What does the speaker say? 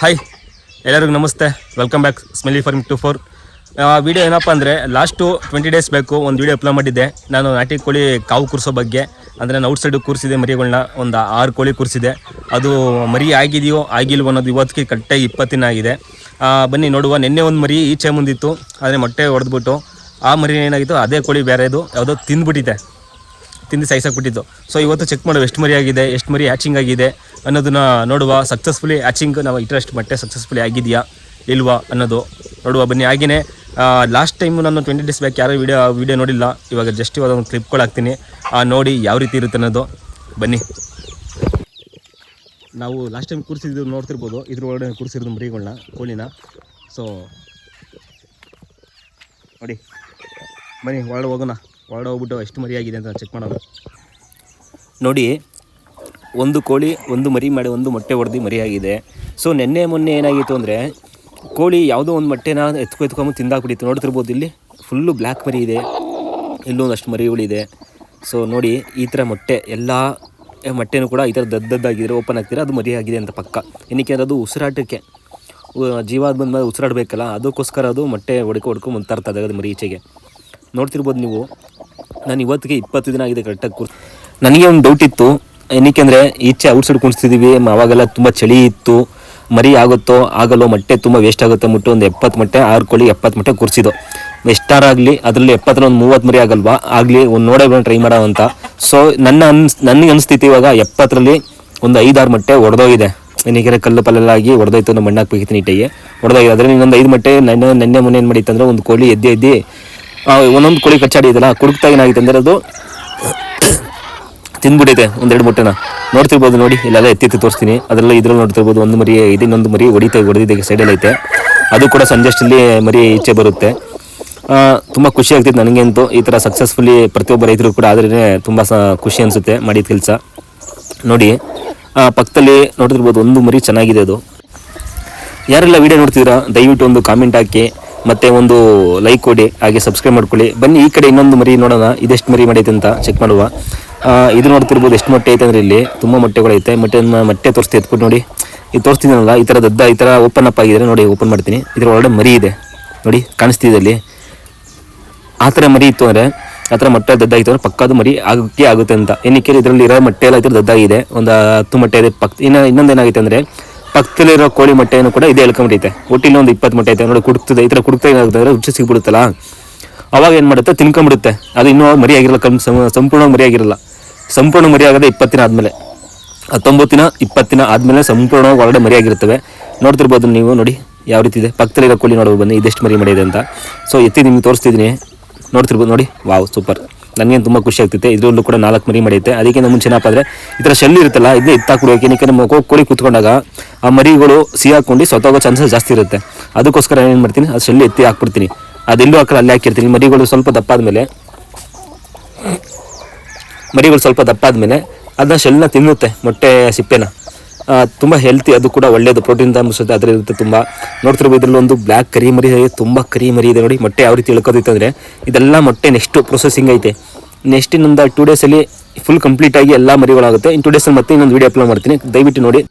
Hi ಎಲ್ಲರಿಗೂ ನಮಸ್ತೆ. Welcome back smiley farm to for video ಏನಪ್ಪ ಅಂದರೆ ಲಾಸ್ಟು ಟ್ವೆಂಟಿ ಡೇಸ್ ಬೇಕು ಒಂದು ವಿಡಿಯೋ ಅಪ್ಲೋಡ್ ಮಾಡಿದ್ದೆ. ನಾನು ನಾಟಿ ಕೋಳಿ ಕಾವು ಕೂರಿಸೋ ಬಗ್ಗೆ. ಅಂದರೆ ನಾನು ಔಟ್ ಕೂರಿಸಿದೆ ಮರಿಗಳನ್ನ ಒಂದು ಆರು ಕೋಳಿ ಕೂರಿಸಿದೆ ಅದು ಮರಿ ಆಗಿದೆಯೋ, ಆಗಿಲ್ವೋ ಅನ್ನೋದು ಇವತ್ತಿಗೆ ಕರೆಕ್ಟಾಗಿ ಇಪ್ಪತ್ತಿನ ಆಗಿದೆ. ಬನ್ನಿ ನೋಡುವ. ನಿನ್ನೆ ಒಂದು ಮರಿ ಈಚೆ ಮುಂದಿತ್ತು. ಆದರೆ ಮೊಟ್ಟೆ ಹೊಡೆದ್ಬಿಟ್ಟು ಆ ಮರಿ ಏನಾಗಿತ್ತು ಅದೇ ಕೋಳಿ ಬೇರೆದು. ಯಾವುದೋ ತಿಂದ್ಬಿಟ್ಟಿದೆ. ತಿಂದು ಸಾಯಿಸಾಕ್ಬಿಟ್ಟಿದ್ದು ಸೊ ಇವತ್ತು ಚೆಕ್ ಮಾಡುವ ಎಷ್ಟು ಮರಿ ಆಗಿದೆ ಎಷ್ಟು ಮರಿ ಹ್ಯಾಚಿಂಗ್ ಆಗಿದೆ ಅನ್ನೋದನ್ನ ನೋಡುವ ಸಕ್ಸಸ್ಫುಲಿ ಹ್ಯಾಚಿಂಗ್ ನಾವು ಇಂಟ್ರೆಸ್ಟ್ ಮಟ್ಟೆ ಸಕ್ಸಸ್ಫುಲಿ ಆಗಿದೆಯಾ ಇಲ್ವಾ ಅನ್ನೋದು ನೋಡುವ. ಬನ್ನಿ ಹಾಗೆಯೇ ಲಾಸ್ಟ್ ಟೈಮು ನಾನು ಟ್ವೆಂಟಿ ಡೇಸ್ ಬ್ಯಾಕ್ ಯಾರೋ ವೀಡಿಯೋ ವೀಡಿಯೋ ನೋಡಿಲ್ಲ. ಇವಾಗ ಜಸ್ಟ್ ಇವಾಗ ಒಂದು ಕ್ಲಿಪ್ಗಳು ಹಾಕ್ತೀನಿ. ಆ, ನೋಡಿ ಯಾವ ರೀತಿ ಇರುತ್ತೆ ಅನ್ನೋದು. ಬನ್ನಿ. ನಾವು ಲಾಸ್ಟ್ ಟೈಮ್ ಕೂರಿಸಿದ್ದು ನೋಡ್ತಿರ್ಬೋದು. ಇದ್ರ ಒಳಗಡೆ ಕೂರಿಸಿರೋದು ಮರಿಗಳನ್ನ ಕೋಳಿನ. ಸೊ ನೋಡಿ. ಬನ್ನಿ ಒಳಗಡೆ ಹೋಗೋಣ. ಒಳಗಡೆ ಹೋಗ್ಬಿಟ್ಟು ಎಷ್ಟು ಮರಿಯಾಗಿದೆ ಅಂತ ಚೆಕ್ ಮಾಡೋಣ. ನೋಡಿ, ಒಂದು ಕೋಳಿ, ಒಂದು ಮರಿ ಮಾಡಿ ಒಂದು ಮೊಟ್ಟೆ ಹೊಡೆದು ಮರಿಯಾಗಿದೆ. ಸೊ ನಿನ್ನೆ ಮೊನ್ನೆ ಏನಾಗಿತ್ತು ಅಂದರೆ, ಕೋಳಿ ಯಾವುದೋ ಒಂದು ಮೊಟ್ಟೆನ ಎತ್ಕೊ ಎತ್ಕೊಂಬಂದು ತಿಂದಾಕ್ಬಿಟ್ಟಿತ್ತು. ನೋಡ್ತಿರ್ಬೋದು ಇಲ್ಲಿ ಫುಲ್ಲು ಬ್ಲ್ಯಾಕ್ ಮರಿ ಇದೆ. ಇಲ್ಲೊಂದಷ್ಟು ಮರಿಗಳಿದೆ. ಸೊ ನೋಡಿ, ಈ ಥರ ಮೊಟ್ಟೆ, ಎಲ್ಲ ಮೊಟ್ಟೆನೂ ಕೂಡ ಈ ಥರ ದದ್ದದ್ದಾಗಿದ್ರೆ ಓಪನ್ ಆಗ್ತಿದ್ರೆ ಅದು ಮರಿಯಾಗಿದೆ ಅಂತ ಪಕ್ಕ. ಏನಕ್ಕೆ ಅದು ಉಸಿರಾಟಕ್ಕೆ. ಜೀವಾದ ಬಂದ ಮೇಲೆ ಉಸಿರಾಡಬೇಕಲ್ಲ, ಅದಕ್ಕೋಸ್ಕರ ಅದು ಮೊಟ್ಟೆ ಹೊಡ್ಕೊ ಹೊಡ್ಕೊಂಡು ಮುಂತಾರ್ತದೆ ತರ್ತಾ ಅದು ಮರಿ ಈಚೆಗೆ. ನೋಡ್ತಿರ್ಬೋದು ನೀವು ನಾನು ಇವತ್ತಿಗೆ ಇಪ್ಪತ್ತು ದಿನ ಆಗಿದೆ ಕರೆಕ್ಟಾಗಿ ಕೂರ್ ನನಗೆ ಒಂದು ಡೌಟ್ ಇತ್ತು. ಏನಕ್ಕೆ ಅಂದರೆ ಈಚೆ ಔಟ್ಸೈಡ್ ಕುಣಿಸ್ತಿದ್ದೀವಿ ಅವಾಗೆಲ್ಲ ತುಂಬ ಚಳಿ ಇತ್ತು. ಮರಿ ಆಗುತ್ತೋ ಆಗಲ್ಲೋ ಮೊಟ್ಟೆ ತುಂಬ ವೇಸ್ಟ್ ಆಗುತ್ತೆ ಮುಟ್ಟು ಒಂದು ಎಪ್ಪತ್ತು ಮೊಟ್ಟೆ, ಆರು ಕೋಳಿ ಎಪ್ಪತ್ತು ಮೊಟ್ಟೆ ಕೂರಿಸಿದ್ದು. ಎಷ್ಟಾರಾಗಲಿ ಅದರಲ್ಲಿ ಎಪ್ಪತ್ತರ ಒಂದು ಮೂವತ್ತು ಮರಿ ಆಗಲ್ವಾ? ಆಗಲಿ, ಒಂದು ನೋಡೇ ಟ್ರೈ ಮಾಡೋ ಅಂತ. ಸೊ ನನ್ನ ಅನ್ಸ್ ನನಗೆ ಅನಿಸ್ತಿತ್ತು ಇವಾಗ ಎಪ್ಪತ್ತರಲ್ಲಿ ಒಂದು ಐದಾರು ಮೊಟ್ಟೆ ಒಡೆದೋಗಿದೆ. ಏನಕ್ಕೆ ಕಲ್ಲು ಪಲ್ಲೆಲ್ಲಾಗಿ ಹೊಡೆದೋಯ್ತು ನಮ್ಮ ಮಣ್ಣು ಹಾಕ್ಬೇಕಿತ್ತು ನೀಟಾಗಿ ಒಡೆದೋಗಿದೆ. ಅದರಲ್ಲಿ ಇನ್ನೊಂದು ಐದು ಮೊಟ್ಟೆ ನೆನ್ನೆ ನೆನ್ನೆ ಮೊನ್ನೆ ಏನು ಮಾಡಿತ್ತಂದ್ರೆ ಒಂದು ಕೋಳಿ ಎದ್ದೆ ಎದ್ದಿ ಒಂದೊಂದು ಕೋಳಿ ಕಚ್ಚಾಡಿದಲ್ಲ ಕುಡುಕ್ತಾಗ ಏನಾಗಿದೆ ಅಂದರೆ ಅದು ತಿಂದ್ಬಿಟ್ಟಿದೆ ಒಂದೆರಡು ಮೊಟ್ಟೆನ. ನೋಡ್ತಿರ್ಬೋದು ನೋಡಿ, ಇಲ್ಲೆಲ್ಲ ಎತ್ತಿ ತೋರಿಸ್ತೀನಿ. ಅದರಲ್ಲಿ ಇದ್ರಲ್ಲಿ ನೋಡ್ತಿರ್ಬೋದು ಒಂದು ಮರಿ ಇದೆ, ಇನ್ನೊಂದು ಮರಿ ಹೊಡಿತಾ ಹೊಡೆದಿದೆ ಸೈಡಲ್ಲಿ ಐತೆ. ಅದು ಕೂಡ ಸಂಜೆಷ್ಟಲ್ಲಿ ಮರಿ ಈಚೆ ಬರುತ್ತೆ. ತುಂಬ ಖುಷಿ ಆಗ್ತಿತ್ತು ನನಗಂತೂ ಈ ಥರ ಸಕ್ಸಸ್ಫುಲಿ ಪ್ರತಿಯೊಬ್ಬ ರೈತರು ಕೂಡ ಆದ್ರೇ ತುಂಬ ಸ ಖುಷಿ ಅನಿಸುತ್ತೆ ಮಾಡಿದ ಕೆಲಸ. ನೋಡಿ ಪಕ್ಕದಲ್ಲಿ ನೋಡ್ತಿರ್ಬೋದು ಒಂದು ಮರಿ ಚೆನ್ನಾಗಿದೆ ಅದು. ಯಾರೆಲ್ಲ ವಿಡಿಯೋ ನೋಡ್ತಿದ್ದೀರಾ, ದಯವಿಟ್ಟು ಒಂದು ಕಾಮೆಂಟ್ ಹಾಕಿ. ಮತ್ತೆ ಒಂದು ಲೈಕ್ ಕೊಡಿ, ಹಾಗೆ ಸಬ್ಸ್ಕ್ರೈಬ್ ಮಾಡ್ಕೊಳ್ಳಿ. ಬನ್ನಿ, ಈ ಕಡೆ ಇನ್ನೊಂದು ಮರಿ ನೋಡೋಣ. ಇದೆಷ್ಟು ಮರಿ ಮಾಡೈತೆ ಅಂತ ಚೆಕ್ ಮಾಡುವ. ಇದು ನೋಡ್ತಿರ್ಬೋದು ಎಷ್ಟು ಮೊಟ್ಟೆ ಐತೆ ಅಂದ್ರೆ ಇಲ್ಲಿ. ತುಂಬ ಮೊಟ್ಟೆಗಳೈತೆ ಮೊಟ್ಟೆ ಮೊಟ್ಟೆ ತೋರಿಸಿ ಎತ್ಬಿಟ್ಟು ನೋಡಿ. ಇದು ತೋರಿಸ್ತಿದ್ದೀನಲ್ಲ, ಈ ಥರ ದದ್ದ ಈ ಥರ ಓಪನ್ ಅಪ್ ಆಗಿದೆ ನೋಡಿ ಓಪನ್ ಮಾಡ್ತೀನಿ. ಇದರ ಒಳಗಡೆ ಮರಿ ಇದೆ. ನೋಡಿ, ಕಾಣಿಸ್ತಿದೆ ಅಲ್ಲಿ. ಆ ಥರ ಮರಿ ಇತ್ತು ಅಂದರೆ, ಆ ಥರ ಮೊಟ್ಟೆ ದದ್ದಾಗಿತ್ತು ಅಂದರೆ ಪಕ್ಕದು ಮರಿ ಆಗಕ್ಕೆ ಆಗುತ್ತೆ ಅಂತ. ಏನಕ್ಕೆ ಇದರಲ್ಲಿ ಇರೋ ಮೊಟ್ಟೆ ಎಲ್ಲ ಇದ್ರ ದದ್ದಾಗಿದೆ ಒಂದು ಹತ್ತು ಮೊಟ್ಟೆ ಇದೆ. ಪಕ್ ಇನ್ನು ಇನ್ನೊಂದು ಏನಾಗುತ್ತೆ ಅಂದರೆ ಪಕ್ಕದಲ್ಲಿರೋ ಕೋಳಿ ಮೊಟ್ಟೆಯನ್ನು ಕೂಡ ಇದೆ ಎಳ್ಕೊಂಬಿಟ್ಟೈತೆ ಒಟ್ಟಿಲ್ಲ ಒಂದು ಇಪ್ಪತ್ತು ಮೊಟ್ಟೆ ಐತೆ. ನೋಡಿ ಕುಡುಕ್ತದೆ ಈ ಥರ ಕುಡುಕ್ತಾ ಏನಾಗುತ್ತೆ ರುಚಿ ಸಿಗ್ಬಿಡುತ್ತಲ್ಲ? ಅವಾಗ ಏನು ಮಾಡುತ್ತೆ? ತಿನ್ಕೊಂಬಿಡುತ್ತೆ. ಅದು ಇನ್ನೂ ಮರಿ ಆಗಿರಲ್ಲ ಕಮ್ ಸಂ- ಸಂಪೂರ್ಣ ಮರಿ ಆಗಿರಲ್ಲ ಸಂಪೂರ್ಣ ಮರಿ ಆಗೋದೇ ಇಪ್ಪತ್ತಿನ ಆದಮೇಲೆ. ಹತ್ತೊಂಬತ್ತಿನ ಇಪ್ಪತ್ತಿನ ಆದಮೇಲೆ ಸಂಪೂರ್ಣವಾಗಿ ಒಳಗಡೆ ಮರಿ ಆಗಿರ್ತವೆ ನೋಡ್ತಿರ್ಬೋದು ನೀವು, ನೋಡಿ, ಯಾವ ರೀತಿ ಇದೆ. ಪಕ್ಕದಲ್ಲಿರೋ ಕೋಳಿ ನೋಡೋದು ಬನ್ನಿ, ಇದೆಷ್ಟು ಮರಿ ಮಾಡಿದೆ ಅಂತ. ಸೊ ಎತ್ತಿ ನಿಮ್ಗೆ ತೋರಿಸ್ತಿದ್ದೀನಿ. ನೋಡ್ತಿರ್ಬೋದು, ನೋಡಿ. ವಾವ್ ಸೂಪರ್ ನನಗೇನು ತುಂಬ ಖುಷಿ ಆಗ್ತೈತೆ. ಇದರಲ್ಲೂ ಕೂಡ ನಾಲ್ಕು ಮರಿ ಮಡಿಯುತ್ತೆ. ಅದಕ್ಕಿಂತ ಮುಂಚೆ ಅಂದರೆ ಈ ಥರ ಶೆಲ್ ಇರುತ್ತಲ್ಲ ಇದನ್ನೇ ಎತ್ತಾಕ್ಬಿಡ್ಬೇಕು ಏನಕ್ಕೆ ನಮ್ಮ ಕೋಳಿ ಕೂತ್ಕೊಂಡಾಗ ಆ ಮರಿಗಳು ಸಿಹಿ ಹಾಕೊಂಡು ಸೊತ್ತೋಗೋ ಚಾನ್ಸಸ್ ಜಾಸ್ತಿ ಇರುತ್ತೆ. ಅದಕ್ಕೋಸ್ಕರ ಏನು ಮಾಡ್ತೀನಿ, ಆ ಶೆಲ್ ಎತ್ತಿ ಹಾಕ್ಬಿಡ್ತೀನಿ. ಅದೆಲ್ಲೂ ಹಾಕಲ್ಲ ಅಲ್ಲೇ ಹಾಕಿರ್ತೀನಿ. ಮರಿಗಳು ಸ್ವಲ್ಪ ದಪ್ಪ ಆದಮೇಲೆ ಮರಿಗಳು ಸ್ವಲ್ಪ ದಪ್ಪ ಆದಮೇಲೆ ಅದನ್ನ ಶೆಲ್ನ ತಿನ್ನುತ್ತೆ ಮೊಟ್ಟೆ ಸಿಪ್ಪೆನ. ತುಂಬ ಹೆಲ್ತಿ ಅದು ಕೂಡ ಒಳ್ಳೆಯದು ಪ್ರೋಟೀನ್ ಅನಿಸುತ್ತೆ ಅದ್ರ ಇರುತ್ತೆ ತುಂಬ. ನೋಡ್ತಿರ್ಬೋದು, ಇದರಲ್ಲಿ ಒಂದು ಬ್ಲ್ಯಾಕ್ ಕರಿ ಮರಿ ತುಂಬ ಕರಿ ಮರಿ ಇದೆ ನೋಡಿ. ಮೊಟ್ಟೆ ಯಾವ ರೀತಿ ಇಳ್ಕೋದಿತ್ತು ಅಂದರೆ, ಇದೆಲ್ಲ ಮೊಟ್ಟೆ ನೆಕ್ಸ್ಟ್ ಪ್ರೊಸೆಸಿಂಗ್ ಐತೆ. ನೆಕ್ಸ್ಟ್ ಇನ್ನೊಂದು ಟೂ ಡೇಸಲ್ಲಿ ಫುಲ್ ಕಂಪ್ಲೀಟ್ ಆಗಿ ಎಲ್ಲ ಮರಿಗಳಾಗುತ್ತೆ. ಇನ್ನು ಟೂ ಡೇಸಲ್ಲಿ ಮತ್ತೆ ಇನ್ನೊಂದು ವೀಡಿಯೋ ಅಪ್ಲೋಡ್ ಮಾಡ್ತೀನಿ. ದಯವಿಟ್ಟು ನೋಡಿ.